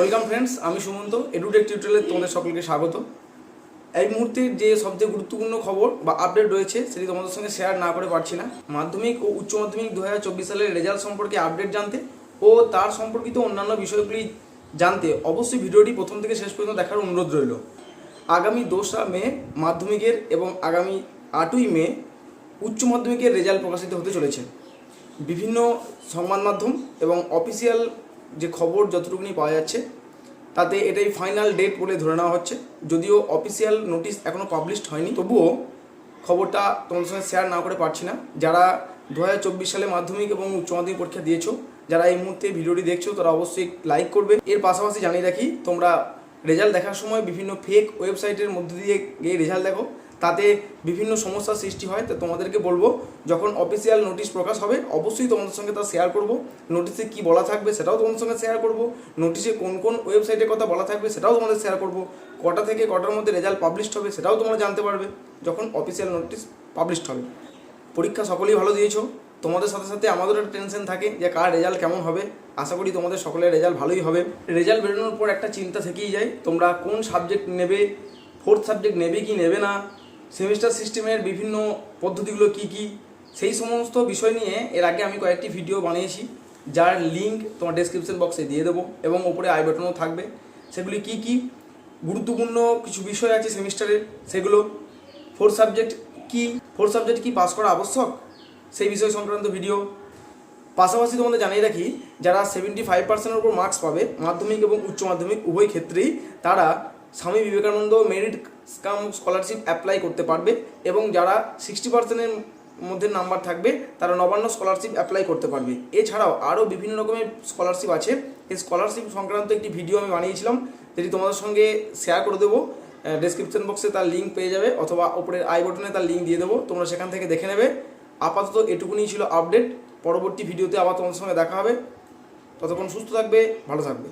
Welcome friends আমি Sumanta edtech টিউটোরিয়ালে তোমাদের সকলকে স্বাগত। এই মুহূর্তে যে সবচেয়ে গুরুত্বপূর্ণ খবর বা আপডেট রয়েছে, সেটি তোমাদের সঙ্গে শেয়ার না করে পারছি না। মাধ্যমিক ও উচ্চ মাধ্যমিক দু হাজার চব্বিশ সালের রেজাল্ট সম্পর্কে আপডেট জানতে ও তার সম্পর্কিত অন্যান্য বিষয়গুলি জানতে অবশ্যই ভিডিওটি প্রথম থেকে শেষ পর্যন্ত দেখার অনুরোধ রইল। আগামী দোসরা মে মাধ্যমিকের এবং আগামী আটই মে উচ্চ মাধ্যমিকের রেজাল্ট প্রকাশিত হতে চলেছে। বিভিন্ন সংবাদ মাধ্যম এবং অফিসিয়াল যে খবর যতটুকুনি পাওয়া যাচ্ছে, তাতে এটাই ফাইনাল ডেট বলে ধরে নেওয়া হচ্ছে। যদিও অফিসিয়াল নোটিশ এখনও পাবলিশড হয়নি, তবুও খবরটা তোমাদের সঙ্গে শেয়ার না করে পারছি না। যারা দু হাজার চব্বিশ সালে মাধ্যমিক এবং উচ্চ মাধ্যমিক পরীক্ষা দিয়েছ, যারা এই মুহূর্তে ভিডিওটি দেখছ, তারা অবশ্যই লাইক করবে। এর পাশাপাশি জানিয়ে রাখি, তোমরা রেজাল্ট দেখার সময় বিভিন্ন ফেক ওয়েবসাইটের মধ্যে দিয়ে গিয়ে রেজাল্ট দেখো। তাতে বিভিন্ন সমস্যার সৃষ্টি হয়। তো তোমাদেরকে বলব, যখন অফিসিয়াল নোটিশ প্রকাশ হবে, অবশ্যই তোমাদের সঙ্গে তা শেয়ার করব। নোটিশে কি বলা থাকবে সেটাও তোমাদের সঙ্গে শেয়ার করব। নোটিশে কোন কোন ওয়েবসাইটের কথা বলা থাকবে সেটাও তোমাদের শেয়ার করব। কটা থেকে কটার মধ্যে রেজাল্ট পাবলিশড হবে সেটাও তোমরা জানতে পারবে, যখন অফিসিয়াল নোটিশ পাবলিশড হবে। পরীক্ষা সকলেই ভালো দিয়েছ। তোমাদের সাথে সাথে আমাদেরও একটা টেনশন থাকে যে কার রেজাল্ট কেমন হবে। আশা করি তোমাদের সকলের রেজাল্ট ভালোই হবে। রেজাল্ট বেরোনোর পর একটা চিন্তা থেকেই যায়, তোমরা কোন সাবজেক্ট নেবে ফোর্থ সাবজেক্ট নেবে কি নেবে না। সেমিস্টার সিস্টেমের বিভিন্ন পদ্ধতিগুলো কি কি? সেই সমস্ত বিষয় নিয়ে এর আগে আমি কয়েকটি ভিডিও বানিয়েছি। যার লিঙ্ক তোমার ডেসক্রিপশন বক্সে দিয়ে দেবো এবং ওপরে আই বাটনও থাকবে। সেগুলি কি কি? গুরুত্বপূর্ণ কিছু বিষয় আছে সেমিস্টারের সেগুলো। ফোর্থ সাবজেক্ট কি? ফোর্থ সাবজেক্ট কি পাস করা আবশ্যক? সেই বিষয় সংক্রান্ত ভিডিও পাশাপাশি তোমাদের জানিয়ে রাখি, যারা সেভেন্টি ফাইভ পার্সেন্টের উপর মার্কস পাবে, মাধ্যমিক এবং উচ্চ মাধ্যমিক উভয় ক্ষেত্রেই তারা Swami Vivekananda merit cum scholarship apply করতে পারবে এবং যারা সিক্সটি পার্সেন্টের মধ্যে নাম্বার থাকবে, তারা নবান্ন স্কলারশিপ অ্যাপ্লাই করতে পারবে। এছাড়াও আরও বিভিন্ন রকমের স্কলারশিপ আছে। এই স্কলারশিপ সংক্রান্ত একটি ভিডিও আমি বানিয়েছিলাম, যেটি তোমাদের সঙ্গে শেয়ার করে দেবো। ডেসক্রিপশন বক্সে তার লিঙ্ক পেয়ে যাবে, অথবা ওপরের আই বটনে তার লিঙ্ক দিয়ে দেবো। তোমরা সেখান থেকে দেখে নেবে। আপাতত এটুকুনি ছিল আপডেট পরবর্তী ভিডিওতে আবার তোমাদের সঙ্গে দেখা হবে। ততক্ষণ সুস্থ থাকবে, ভালো থাকবে।